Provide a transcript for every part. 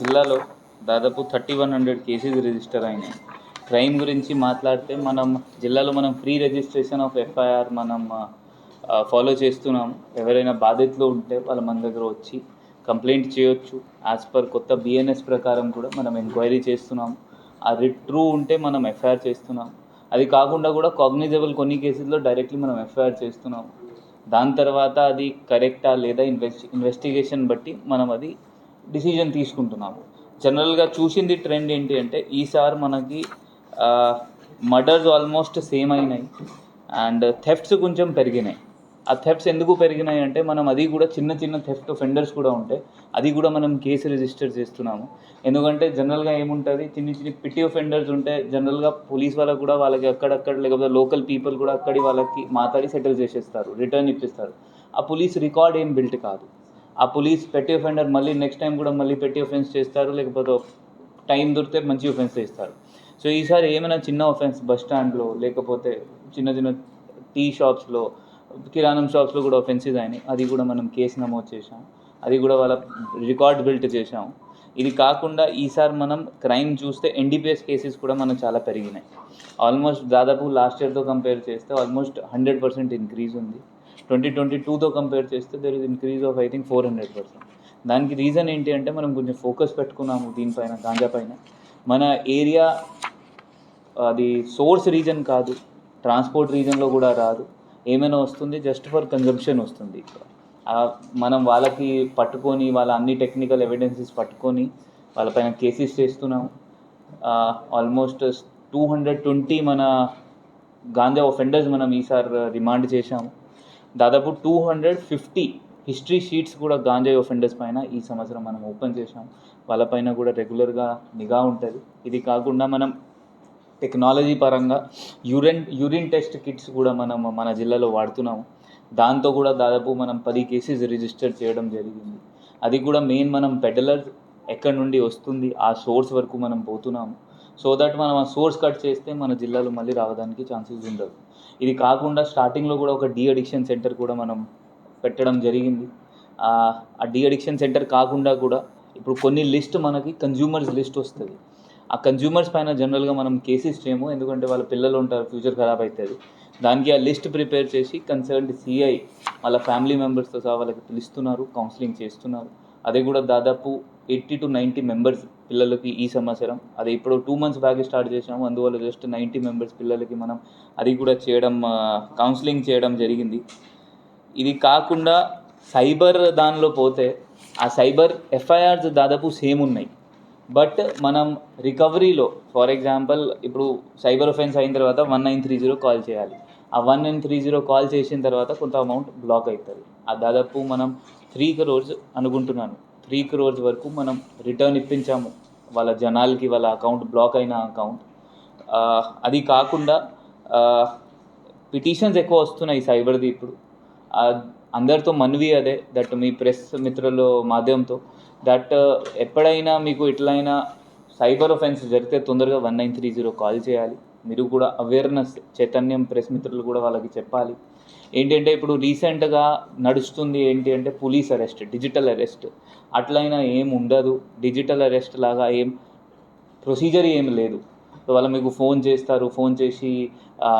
జిల్లాలో దాదాపు thirty one hundred cases register అయినాయి. క్రైమ్ గురించి మాట్లాడితే మనం జిల్లాలో మనం ఫ్రీ రిజిస్ట్రేషన్ ఆఫ్ ఎఫ్ఐఆర్ మనం ఫాలో చేస్తున్నాం. ఎవరైనా బాధితులు ఉంటే వాళ్ళ మన దగ్గర వచ్చి కంప్లైంట్ చేయొచ్చు. యాజ్ పర్ కొత్త బిఎన్ఎస్ ప్రకారం కూడా మనం ఎంక్వైరీ చేస్తున్నాం. అది ట్రూ ఉంటే మనం ఎఫ్ఐఆర్ చేస్తున్నాం. అది కాకుండా కూడా కాగ్నిజబుల్ కొన్ని కేసెస్లో డైరెక్ట్లీ మనం ఎఫ్ఐఆర్ చేస్తున్నాం. దాని తర్వాత అది కరెక్టా లేదా ఇన్వెస్ట్ ఇన్వెస్టిగేషన్ బట్టి మనం అది డిసిజన్ తీసుకుంటున్నాము. జనరల్గా చూసింది ట్రెండ్ ఏంటి అంటే ఈసారి మనకి మర్డర్స్ ఆల్మోస్ట్ సేమ్ అయినాయి. అండ్ థెఫ్ట్స్ కొంచెం పెరిగినాయి. ఆ థెఫ్ట్స్ ఎందుకు పెరిగినాయి అంటే మనం అది కూడా చిన్న చిన్న థెఫ్ట్ ఫెండర్స్ కూడా ఉంటాయి అది కూడా మనం కేసు రిజిస్టర్ చేస్తున్నాము. ఎందుకంటే జనరల్గా ఏముంటుంది? చిన్న చిన్న పిటి ఫెండర్స్ ఉంటే జనరల్గా పోలీస్ వాళ్ళకు కూడా వాళ్ళకి అక్కడక్కడ లేకపోతే లోకల్ పీపుల్ కూడా అక్కడి వాళ్ళకి మాట్లాడి సెటిల్ చేసేస్తారు రిటర్న్ ఇప్పిస్తారు. ఆ పోలీస్ రికార్డ్ ఏం బిల్ట్ కాదు. ఆ పోలీస్ పెట్టి ఒఫెండర్ మళ్ళీ నెక్స్ట్ టైం కూడా మళ్ళీ పెట్టి ఒఫెన్స్ చేస్తారు లేకపోతే టైం దొరికితే మంచి ఒఫెన్స్ చేస్తారు. సో ఈసారి ఏమైనా చిన్న ఒఫెన్స్ బస్ స్టాండ్లో లేకపోతే చిన్న చిన్న టీ షాప్స్లో కిరాణం షాప్స్లో కూడా ఒఫెన్సెస్ అయినాయి. అది కూడా మనం కేసు నమోదు చేసాం అది కూడా వాళ్ళ రికార్డ్ బిల్ట్ చేసాం ఇది కాకుండా ఈసారి మనం క్రైమ్ చూస్తే ఎన్డీపీఎస్ కేసెస్ కూడా మనకు చాలా పెరిగినాయి. ఆల్మోస్ట్ దాదాపు లాస్ట్ ఇయర్తో కంపేర్ చేస్తే ఆల్మోస్ట్ హండ్రెడ్ పర్సెంట్ ఇంక్రీజ్ ఉంది. ట్వంటీ ట్వంటీ టూతో కంపేర్ చేస్తే there is increase of I think four hundred percent దానికి రీజన్ ఏంటి అంటే మనం కొంచెం ఫోకస్ పెట్టుకున్నాము దీనిపైన గాంజా పైన. మన ఏరియా అది సోర్స్ రీజన్ కాదు ట్రాన్స్పోర్ట్ రీజన్లో కూడా రాదు. ఏమైనా వస్తుంది జస్ట్ ఫర్ కన్జంప్షన్ వస్తుంది. మనం వాళ్ళకి పట్టుకొని వాళ్ళ అన్ని టెక్నికల్ ఎవిడెన్సెస్ పట్టుకొని వాళ్ళపైన కేసెస్ చేస్తున్నాము. ఆల్మోస్ట్ టూ హండ్రెడ్ ట్వంటీ మన గాంజా ఒఫెండర్స్ మనం ఈసారి రిమాండ్ చేశాము. దాదాపు two hundred fifty history sheets కూడా గాంజా ఒఫెండర్స్ పైన ఈ సంవత్సరం మనం ఓపెన్ చేశాం. వాళ్ళపైన కూడా రెగ్యులర్గా నిఘా ఉంటుంది. ఇది కాకుండా మనం టెక్నాలజీ పరంగా యూరిన్ యూరిన్ టెస్ట్ కిట్స్ కూడా మనం మన జిల్లాలో వాడుతున్నాము. దాంతో కూడా దాదాపు మనం పది కేసెస్ రిజిస్టర్ చేయడం జరిగింది. అది కూడా మెయిన్ మనం పెడలర్ ఎక్కడి నుండి వస్తుంది ఆ సోర్స్ వరకు మనం పోతున్నాము. సో దట్ మనం ఆ సోర్స్ కట్ చేస్తే మన జిల్లాలో మళ్ళీ రావడానికి ఛాన్సెస్ ఉండదు ఇది కాకుండా స్టార్టింగ్లో కూడా ఒక డీ అడిక్షన్ సెంటర్ కూడా మనం పెట్టడం జరిగింది. ఆ డీ అడిక్షన్ సెంటర్ కాకుండా కూడా ఇప్పుడు కొన్ని లిస్ట్ మనకి కన్జ్యూమర్స్ లిస్ట్ వస్తుంది. ఆ కన్జ్యూమర్స్ పైన జనరల్గా మనం కేసెస్ చేయము. ఎందుకంటే వాళ్ళ పిల్లలు ఉంటారు ఫ్యూచర్ ఖరాబ్ అవుతుంది దానికి ఆ లిస్ట్ ప్రిపేర్ చేసి కన్సర్న్డ్ సిఐ వాళ్ళ ఫ్యామిలీ మెంబర్స్తో సహా వాళ్ళకి పిలుస్తున్నారు కౌన్సిలింగ్ చేస్తున్నారు. అదే కూడా దాదాపు ఎయిటీ టు నైంటీ మెంబర్స్ పిల్లలకి ఈ సంవత్సరం. అది ఇప్పుడు టూ మంత్స్ బ్యాక్ స్టార్ట్ చేసాము అందువల్ల జస్ట్ నైంటీ మెంబర్స్ పిల్లలకి మనం అది కూడా చేయడం కౌన్సిలింగ్ చేయడం జరిగింది. ఇది కాకుండా సైబర్ దానిలో పోతే ఆ సైబర్ ఎఫ్ఐఆర్స్ దాదాపు సేమ్ ఉన్నాయి. బట్ మనం రికవరీలో ఫర్ ఎగ్జాంపుల్ ఇప్పుడు సైబర్ ఒఫెన్స్ అయిన తర్వాత one nine three zero call చేయాలి. ఆ one nine three zero call చేసిన తర్వాత కొంత అమౌంట్ బ్లాక్ అవుతుంది. ఆ దాదాపు మనం త్రీ క్రోర్స్ అనుకుంటున్నాను. త్రీ క్రోర్స్ వరకు మనం రిటర్న్ ఇప్పించాము. వాళ్ళ జనాలకి వాళ్ళ అకౌంట్ బ్లాక్ అయిన అకౌంట్. అది కాకుండా పిటిషన్స్ ఎక్కువ వస్తున్నాయి సైబర్ది ఇప్పుడు. అందరితో మనవి అదే దట్ మీ ప్రెస్ మిత్రుల మాధ్యమంతో దట్ ఎప్పుడైనా మీకు ఇట్లయినా సైబర్ ఒఫెన్స్ జరిగితే తొందరగా one nine three zero call చేయాలి. మీరు కూడా అవేర్నెస్ చైతన్యం ప్రెస్ మిత్రులు కూడా వాళ్ళకి చెప్పాలి. ఏంటంటే ఇప్పుడు రీసెంట్గా నడుస్తుంది ఏంటి అంటే పోలీస్ అరెస్ట్ డిజిటల్ అరెస్ట్. అట్లయినా ఏం ఉండదు. డిజిటల్ అరెస్ట్ లాగా ఏం ప్రొసీజర్ ఏం లేదు. వాళ్ళు మీకు ఫోన్ చేస్తారు ఫోన్ చేసి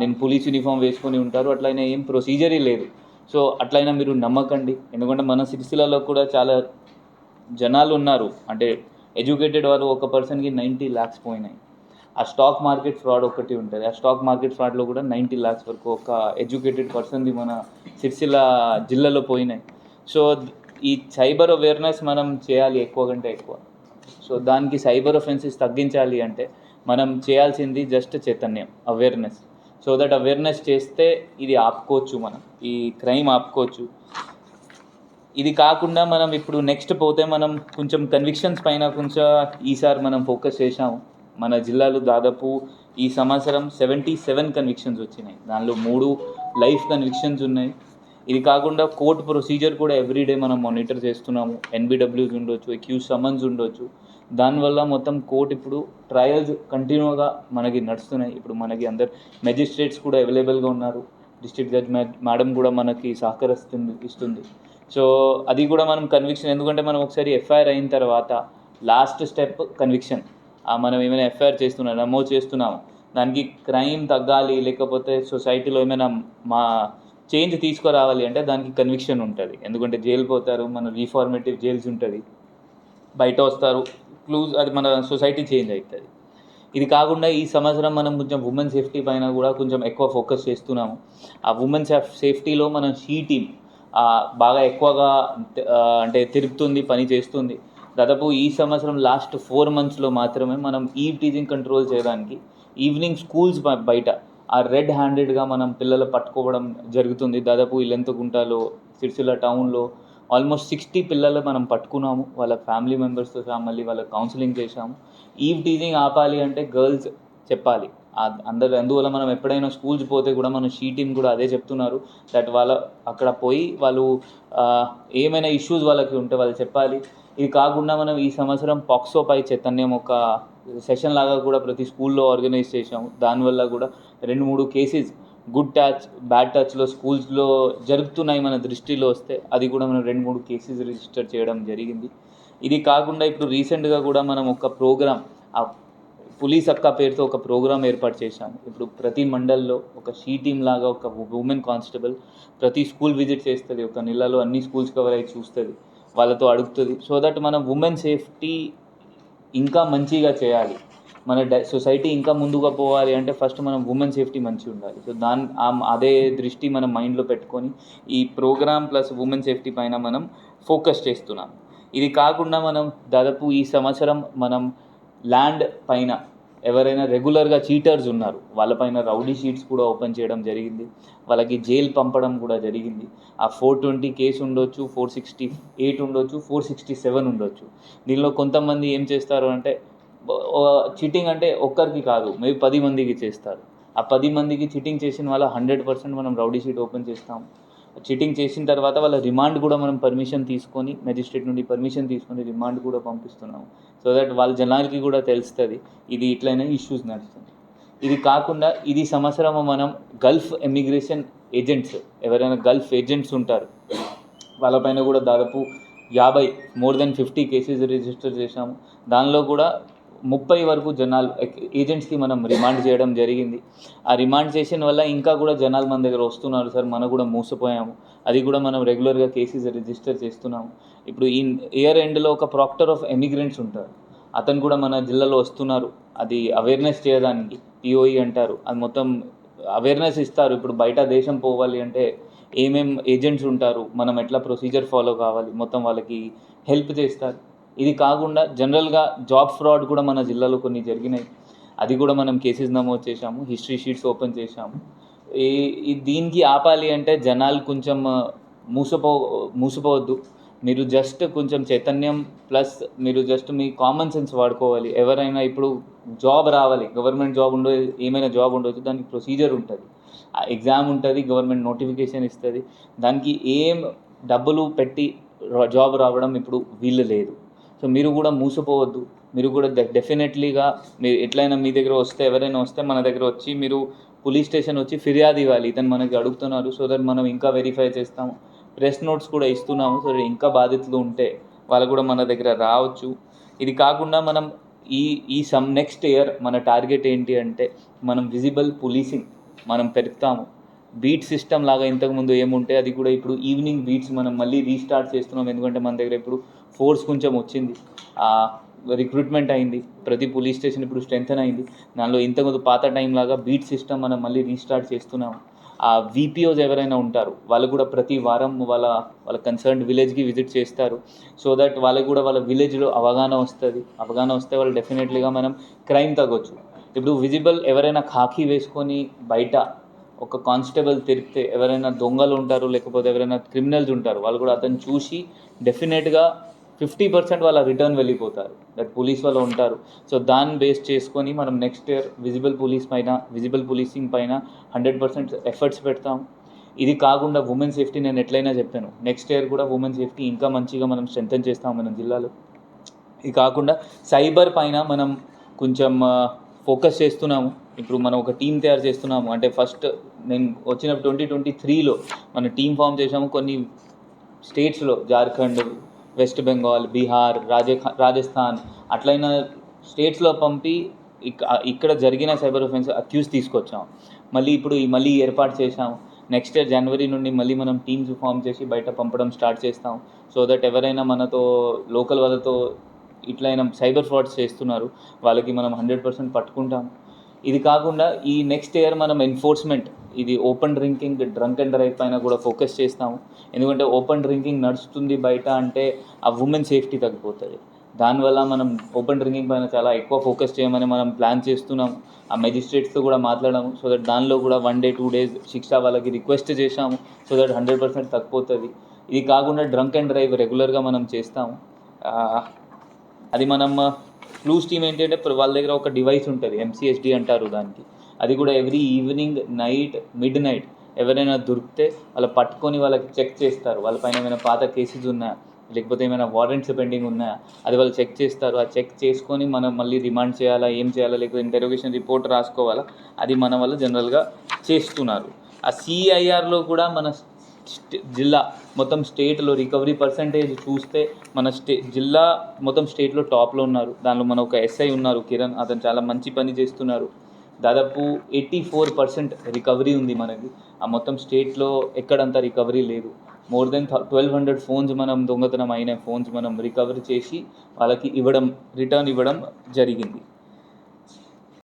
నేను పోలీస్ యూనిఫామ్ వేసుకొని ఉంటారు. అట్లయినా ఏం ప్రొసీజరే లేదు. సో అట్లయినా మీరు నమ్మకండి. ఎందుకంటే మన సిరిసిల్లలో కూడా చాలా జనాలు ఉన్నారు అంటే ఎడ్యుకేటెడ్ వాళ్ళు ఒక పర్సన్కి నైంటీ ల్యాక్స్ పోయినాయి. ఆ స్టాక్ మార్కెట్ ఫ్రాడ్ ఒకటి ఉంటుంది. ఆ స్టాక్ మార్కెట్ ఫ్రాడ్లో కూడా నైంటీ ల్యాక్స్ వరకు ఒక ఎడ్యుకేటెడ్ పర్సన్ది మన సిరిసిల్ల జిల్లాలో పోయినాయి. సో ఈ సైబర్ అవేర్నెస్ మనం చేయాలి ఎక్కువ కంటే ఎక్కువ. సో దానికి సైబర్ ఒఫెన్సెస్ తగ్గించాలి అంటే మనం చేయాల్సింది జస్ట్ చైతన్యం అవేర్నెస్ సో దట్ అవేర్నెస్ చేస్తే ఇది ఆపుకోవచ్చు మనం ఈ క్రైమ్ ఆపుకోవచ్చు. ఇది కాకుండా మనం ఇప్పుడు నెక్స్ట్ పోతే మనం కొంచెం కన్విక్షన్స్ పైన కొంచెం ఈసారి మనం ఫోకస్ చేసాము మన జిల్లాలో దాదాపు ఈ సంవత్సరం సెవెంటీ సెవెన్ కన్విక్షన్స్ వచ్చినాయి. దానిలో మూడు లైఫ్ కన్విక్షన్స్ ఉన్నాయి. ఇది కాకుండా కోర్ట్ ప్రొసీజర్ కూడా ఎవ్రీడే మనం మానిటర్ చేస్తున్నాము. ఎన్బిడబ్ల్యూస్ ఉండొచ్చు ఎక్యూ సమన్స్ ఉండొచ్చు. దానివల్ల మొత్తం కోర్ట్ ఇప్పుడు ట్రయల్స్ కంటిన్యూగా మనకి నడుస్తున్నాయి. ఇప్పుడు మనకి అందరు మెజిస్ట్రేట్స్ కూడా అవైలబుల్గా ఉన్నారు. డిస్ట్రిక్ట్ జడ్జ్ మేడం కూడా మనకి సహకరిస్తుంది ఇస్తుంది. సో అది కూడా మనం కన్విక్షన్ ఎందుకంటే మనం ఒకసారి ఎఫ్ఐఆర్ అయిన తర్వాత లాస్ట్ స్టెప్ కన్విక్షన్ మనం ఏమైనా ఎఫ్ఐఆర్ చేస్తున్నాం నమోదు చేస్తున్నాము? దానికి క్రైమ్ తగ్గాలి లేకపోతే సొసైటీలో ఏమైనా మా చేంజ్ తీసుకురావాలి అంటే దానికి కన్విక్షన్ ఉంటుంది. ఎందుకంటే జైలు పోతారు మన రీఫార్మేటివ్ జైల్స్ ఉంటుంది. బయట వస్తారు క్లూజ్ అది మన సొసైటీ చేంజ్ అవుతుంది ఇది కాకుండా ఈ సంవత్సరం మనం కొంచెం ఉమెన్ సేఫ్టీ పైన కూడా కొంచెం ఎక్కువ ఫోకస్ చేస్తున్నాము. ఆ ఉమెన్ సేఫ్టీలో మనం షీ టీమ్ బాగా ఎక్కువగా అంటే తిరుగుతుంది పని చేస్తుంది. దాదాపు ఈ సంవత్సరం లాస్ట్ ఫోర్ మంత్స్లో మాత్రమే మనం ఈవ్ టీజింగ్ కంట్రోల్ చేయడానికి ఈవినింగ్ స్కూల్స్ బయట ఆ రెడ్ హ్యాండెడ్గా మనం పిల్లలు పట్టుకోవడం జరుగుతుంది. దాదాపు ఇల్లెంతకుంటలో సిరిసిల్ల టౌన్లో ఆల్మోస్ట్ సిక్స్టీ పిల్లలు మనం పట్టుకున్నాము. వాళ్ళ ఫ్యామిలీ మెంబర్స్తో సహా మళ్ళీ వాళ్ళ కౌన్సిలింగ్ చేశాము. ఈవ్ టీజింగ్ ఆపాలి అంటే గర్ల్స్ చెప్పాలి. అందరు అందువల్ల మనం ఎప్పుడైనా స్కూల్స్ పోతే కూడా మన షీ టీమ్ కూడా అదే చెప్తున్నారు. దట్ వాళ్ళ అక్కడ పోయి వాళ్ళు ఏమైనా ఇష్యూస్ వాళ్ళకి ఉంటే వాళ్ళు చెప్పాలి. ఇది కాకుండా మనం ఈ సంవత్సరం పాక్సో పై చైతన్యం ఒక సెషన్ లాగా కూడా ప్రతి స్కూల్లో ఆర్గనైజ్ చేసాము దానివల్ల కూడా రెండు మూడు కేసెస్ గుడ్ టచ్ బ్యాడ్ టచ్లో స్కూల్స్లో జరుగుతున్నాయి మన దృష్టిలో వస్తే అది కూడా మనం రెండు మూడు కేసెస్ రిజిస్టర్ చేయడం జరిగింది. ఇది కాకుండా ఇప్పుడు రీసెంట్గా కూడా మనం ఒక ప్రోగ్రామ్ ఆ పులీస్ అక్క పేరుతో ఒక ప్రోగ్రామ్ ఏర్పాటు చేశాము. ఇప్పుడు ప్రతి మండల్లో ఒక షీ టీమ్ లాగా ఒక ఉమెన్ కానిస్టేబుల్ ప్రతి స్కూల్ విజిట్ చేస్తుంది. ఒక నెలలో అన్ని స్కూల్స్ కవర్ అయ్యి చూస్తుంది. వాళ్ళతో అడుగుతుంది. సో దట్ మనం ఉమెన్ సేఫ్టీ ఇంకా మంచిగా చేయాలి. మన సొసైటీ ఇంకా ముందుగా పోవాలి అంటే ఫస్ట్ మనం ఉమెన్ సేఫ్టీ మంచిగా ఉండాలి. సో దాని అదే దృష్టి మనం మైండ్లో పెట్టుకొని ఈ ప్రోగ్రామ్ ప్లస్ ఉమెన్ సేఫ్టీ పైన మనం ఫోకస్ చేస్తున్నాం. ఇది కాకుండా మనం దాదాపు ఈ సంవత్సరం మనం ల్యాండ్ పైన ఎవరైనా రెగ్యులర్గా చీటర్స్ ఉన్నారు. వాళ్ళపైన రౌడీ షీట్స్ కూడా ఓపెన్ చేయడం జరిగింది. వాళ్ళకి జైలు పంపడం కూడా జరిగింది. ఆ ఫోర్ ట్వంటీ కేసు ఉండొచ్చు ఫోర్ సిక్స్టీ ఎయిట్ ఉండొచ్చు ఫోర్ సిక్స్టీ సెవెన్ ఉండొచ్చు. దీనిలో కొంతమంది ఏం చేస్తారు అంటే చీటింగ్ అంటే ఒక్కరికి కాదు మేబీ పది మందికి చేస్తారు. ఆ పది మందికి చీటింగ్ చేసిన వాళ్ళ హండ్రెడ్ పర్సెంట్ మనం రౌడీ షీట్ ఓపెన్ చేస్తాం. చీటింగ్ చేసిన తర్వాత వాళ్ళ రిమాండ్ కూడా మనం పర్మిషన్ తీసుకొని మెజిస్ట్రేట్ నుండి పర్మిషన్ తీసుకొని రిమాండ్ కూడా పంపిస్తున్నాము. సో దట్ వాళ్ళ జనాలకి కూడా తెలుస్తుంది ఇది ఇట్లయినా ఇష్యూస్ నడుస్తుంది. ఇది కాకుండా ఇది సంవత్సరం మనం గల్ఫ్ ఎమిగ్రేషన్ ఏజెంట్స్ ఎవరైనా గల్ఫ్ ఏజెంట్స్ ఉంటారు వాళ్ళపైన కూడా దాదాపు యాభై more than fifty cases register చేశాము. దానిలో కూడా ముప్పై వరకు జనాలు ఏజెంట్స్కి మనం రిమాండ్ చేయడం జరిగింది. ఆ రిమాండ్ చేసిన వల్ల ఇంకా కూడా జనాలు మన దగ్గర వస్తున్నారు సార్ మనం కూడా మోసపోయాము. అది కూడా మనం రెగ్యులర్గా కేసెస్ రిజిస్టర్ చేస్తున్నాము. ఇప్పుడు ఈ ఇయర్ ఎండ్లో ఒక ప్రాక్టర్ ఆఫ్ ఎమిగ్రెంట్స్ ఉంటారు. అతను కూడా మన జిల్లాలో వస్తున్నారు. అది అవేర్నెస్ చేయడానికి పిఓఈ అంటారు. అది మొత్తం అవేర్నెస్ ఇస్తారు. ఇప్పుడు బయట దేశం పోవాలి అంటే ఏమేం ఏజెంట్స్ ఉంటారు మనం ఎట్లా ప్రొసీజర్ ఫాలో కావాలి మొత్తం వాళ్ళకి హెల్ప్ చేస్తారు. ఇది కాకుండా జనరల్గా జాబ్ ఫ్రాడ్ కూడా మన జిల్లాలో కొన్ని జరిగినాయి. అది కూడా మనం కేసెస్ నమోదు చేశాము హిస్టరీ షీట్స్ ఓపెన్ చేశాము. ఈ దీనికి ఆపాలి అంటే జనాలు కొంచెం మూసపో మూసపోవద్దు. మీరు జస్ట్ కొంచెం చైతన్యం ప్లస్ మీరు జస్ట్ మీ కామన్ సెన్స్ వాడుకోవాలి. ఎవరైనా ఇప్పుడు జాబ్ రావాలి గవర్నమెంట్ జాబ్ ఉండదు ఏమైనా జాబ్ ఉండొచ్చు దానికి ప్రొసీజర్ ఉంటుంది. ఆ ఎగ్జామ్ ఉంటుంది గవర్నమెంట్ నోటిఫికేషన్ ఇస్తుంది. దానికి ఏం డబ్బులు పెట్టి జాబ్ రావడం ఇప్పుడు వీలు లేదు. సో మీరు కూడా మూసపోవద్దు మీరు కూడా డెఫినెట్లీగా మీరు ఎట్లయినా మీ దగ్గర వస్తే ఎవరైనా వస్తే మన దగ్గర వచ్చి మీరు పోలీస్ స్టేషన్ వచ్చి ఫిర్యాదు ఇవ్వాలి. ఇతను మనకి అడుగుతున్నారు సో దట్ మనం ఇంకా వెరిఫై చేస్తాము. ప్రెస్ నోట్స్ కూడా ఇస్తున్నాము సో ఇంకా బాధితులు ఉంటే వాళ్ళు కూడా మన దగ్గర రావచ్చు. ఇది కాకుండా మనం ఈ ఈ సమ్ నెక్స్ట్ ఇయర్ మన టార్గెట్ ఏంటి అంటే మనం విజిబుల్ పోలీసింగ్ మనం పెరుగుతాము బీట్ సిస్టమ్ లాగా ఇంతకుముందు ఏముంటే అది కూడా ఇప్పుడు ఈవినింగ్ బీట్స్ మనం మళ్ళీ రీస్టార్ట్ చేస్తున్నాం. ఎందుకంటే మన దగ్గర ఇప్పుడు ఫోర్స్ కొంచెం వచ్చింది. రిక్రూట్మెంట్ అయింది. ప్రతి పోలీస్ స్టేషన్ ఇప్పుడు స్ట్రెంగ్తన్ అయింది. దానిలో ఇంతకుముందు పాత టైం లాగా బీట్ సిస్టమ్ మనం మళ్ళీ రీస్టార్ట్ చేస్తున్నాము ఆ విపిఓస్ ఎవరైనా ఉంటారు వాళ్ళు కూడా ప్రతి వారం వాళ్ళ వాళ్ళ కన్సర్న్ విలేజ్కి విజిట్ చేస్తారు. సో దట్ వాళ్ళకి కూడా వాళ్ళ విలేజ్లో అవగాహన వస్తుంది. అవగాహన వస్తే వాళ్ళు డెఫినెట్లీగా మనం క్రైమ్ తగ్గొచ్చు. ఇప్పుడు విజిబుల్ ఎవరైనా ఖాకీ వేసుకొని బయట ఒక కానిస్టేబుల్ తిరిగితే ఎవరైనా దొంగలు ఉంటారు లేకపోతే ఎవరైనా క్రిమినల్స్ ఉంటారు వాళ్ళు కూడా అతను చూసి డెఫినెట్గా ఫిఫ్టీ పర్సెంట్ వాళ్ళ రిటర్న్ వెళ్ళిపోతారు. దట్ పోలీస్ వాళ్ళు ఉంటారు. సో దాన్ని బేస్ చేసుకొని మనం నెక్స్ట్ ఇయర్ విజిబుల్ పోలీస్ పైన విజిబుల్ పోలీసింగ్ పైన హండ్రెడ్ పర్సెంట్ ఎఫర్ట్స్ పెడతాం. ఇది కాకుండా ఉమెన్ సేఫ్టీ నేను ఎట్లయినా చెప్పాను. నెక్స్ట్ ఇయర్ కూడా ఉమెన్ సేఫ్టీ ఇంకా మంచిగా మనం స్ట్రెంథన్ చేస్తాం మన జిల్లాలో. ఇది కాకుండా సైబర్ పైన మనం కొంచెం ఫోకస్ చేస్తున్నాము. ఇప్పుడు మనం ఒక టీం తయారు చేస్తున్నాము. అంటే ఫస్ట్ నేను వచ్చిన ట్వంటీ ట్వంటీ త్రీలో మన టీం ఫామ్ చేసాము కొన్ని స్టేట్స్లో జార్ఖండ్ వెస్ట్ బెంగాల్ బీహార్ రాజ రాజస్థాన్ అట్లయిన స్టేట్స్లో పంపి ఇక్కడ జరిగిన సైబర్ ఆఫెన్స్ అక్యూస్ తీసుకొచ్చాం. మళ్ళీ ఇప్పుడు ఈ మళ్ళీ ఏర్పాటు చేశాం. నెక్స్ట్ ఇయర్ జనవరి నుండి మళ్ళీ మనం టీమ్స్ ఫామ్ చేసి బయట పంపడం స్టార్ట్ చేస్తాం. సో దట్ ఎవరైనా మనతో లోకల్ వాళ్ళతో ఇట్లయినా సైబర్ ఫ్రాడ్స్ చేస్తున్నారు వాళ్ళకి మనం హండ్రెడ్ పర్సెంట్ పట్టుకుంటాం. ఇది కాకుండా ఈ నెక్స్ట్ ఇయర్ మనం ఎన్ఫోర్స్మెంట్ ఇది open drinking drunk and drive పైన కూడా ఫోకస్ చేస్తాము. ఎందుకంటే ఓపెన్ డ్రింకింగ్ నడుస్తుంది బయట అంటే ఆ ఉమెన్ సేఫ్టీ తగ్గిపోతుంది. దానివల్ల మనం ఓపెన్ డ్రింకింగ్ పైన చాలా ఎక్కువ ఫోకస్ చేయమని మనం ప్లాన్ చేస్తున్నాం ఆ మెజిస్ట్రేట్స్తో కూడా మాట్లాడాము సో దట్ దానిలో కూడా వన్ డే టూ డేస్ శిక్ష వాళ్ళకి రిక్వెస్ట్ చేశాము సో దట్ హండ్రెడ్ పర్సెంట్ తగ్గిపోతుంది. ఇది కాకుండా డ్రంక్ అండ్ డ్రైవ్ రెగ్యులర్గా మనం చేస్తాము. అది మనం క్లూస్ టీమ్ ఏంటంటే ఇప్పుడు వాళ్ళ దగ్గర ఒక డివైస్ ఉంటుంది ఎంసీఎస్డి అంటారు దానికి. అది కూడా every evening night midnight ఎవరైనా దొరికితే వాళ్ళు పట్టుకొని వాళ్ళకి చెక్ చేస్తారు. వాళ్ళ పైన ఏమైనా పాత కేసెస్ ఉన్నాయా లేకపోతే ఏమైనా వారెంట్స్ పెండింగ్ ఉన్నాయా అది వాళ్ళు చెక్ చేస్తారు. ఆ చెక్ చేసుకొని మనం మళ్ళీ రిమాండ్ చేయాలా ఏం చేయాలా లేకపోతే ఇంటరోగేషన్ రిపోర్ట్ రాసుకోవాలా అది మన వల్ల జనరల్గా చేస్తున్నారు. ఆ సిఐఆర్లో కూడా మన జిల్లా మొత్తం స్టేట్లో రికవరీ పర్సంటేజ్ చూస్తే మన స్టే జిల్లా మొత్తం స్టేట్లో టాప్లో ఉన్నారు. దానిలో మన ఒక ఎస్ఐ ఉన్నారు కిరణ్. అతను చాలా మంచి పని చేస్తున్నారు. దాదాపు ఎయిటీ ఫోర్ పర్సెంట్ రికవరీ ఉంది మనకి. ఆ మొత్తం స్టేట్లో ఎక్కడంతా రికవరీ లేదు. More than twelve hundred phones మనం దొంగతనం అయిన ఫోన్స్ మనం రికవరీ చేసి వాళ్ళకి ఇవ్వడం రిటర్న్ ఇవ్వడం జరిగింది.